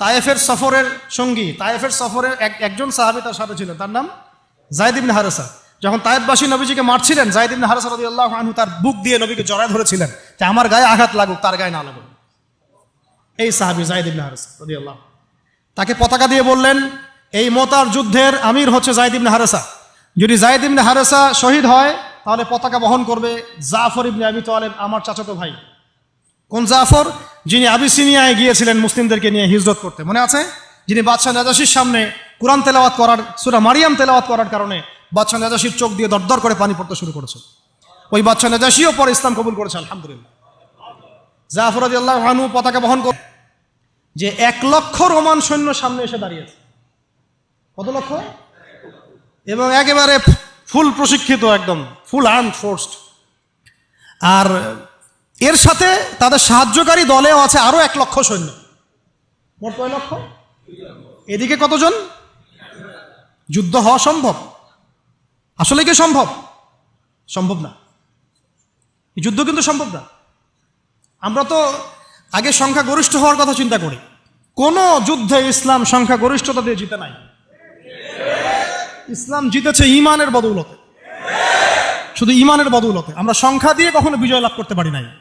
তায়েফের সফরের সঙ্গী, তায়েফের সফরের এক একজন সাহাবী তার সাথে ছিলেন। তার নাম জায়দ হারেসা। যখন তায়েফবাসী নবীজিকে মারছিলেন জায়দ ইবনে হারেসা রাদিয়াল্লাহু আনহু তার বুক দিয়ে নবীকে জড়ায় ধরেছিলেন যে আমার গায়ে আঘাত লাগুক, তার গায়ে না লাগুক। এই সাহাবী জায়দ ইবনে হারেসা রাদিয়াল্লাহু তাকে পতাকা দিয়ে বললেন, এই মোতার যুদ্ধের আমির হচ্ছে জায়দ হারেসা। যদি জায়দ হারেসা শহীদ হয়, তাহলে পতাকা বহন করবে জাফর ইবনে আবি তালেব, আমার চাচাতো ভাই। কোন জাফর? যিনি আবিসিনিয়ায় গিয়েছিলেন মুসলিমদেরকে নিয়ে হিজরত করতে। মনে আছে? যিনি বাদশাহ নাজাসির সামনে কোরআন তেলাওয়াত করার, সুরা মারিয়াম তেলাওয়াত করার কারণে বাদশাহ নাজাসির চোখ দিয়ে দরদর করে পানি পড়তে শুরু করেছে। ওই বাদশাহ নাজাসিও পরে ইসলাম কবুল করেছে, আলহামদুলিল্লাহ। জাফর আদি আল্লাহ পতাকা বহন করে যে এক লক্ষ রোমান সৈন্য সামনে এসে দাঁড়িয়েছে। কত লক্ষ? এবং একেবারে ফুল প্রশিক্ষিত একদম, ফুল আর্ম ফোর্সড। আর এর সাথে তাদের সাহায্যকারী দলেও আছে আরও এক লক্ষ সৈন্য। মোট কয় লক্ষ? এদিকে কতজন? যুদ্ধ হওয়া সম্ভব? আসলে কি সম্ভব? সম্ভব না। যুদ্ধ কিন্তু সম্ভব না। আমরা তো আগে সংখ্যা গরিষ্ঠ হওয়ার কথা চিন্তা করি। কোন যুদ্ধে ইসলাম সংখ্যা গরিষ্ঠতা দিয়ে জিতে নাই। ইসলাম জিতেছে ইমানের বদৌলতে। শুধু ইমানের বদৌলতে। আমরা সংখ্যা দিয়ে কখনো বিজয় লাভ করতে পারি নাই।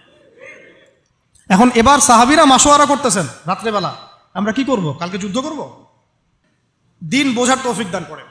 এখন এবার সাহাবিরা মাসোয়ারা করতেছেন রাত্রেবেলা। আমরা কি করব? কালকে যুদ্ধ করব? দিন বোঝার তৌফিক দান করে।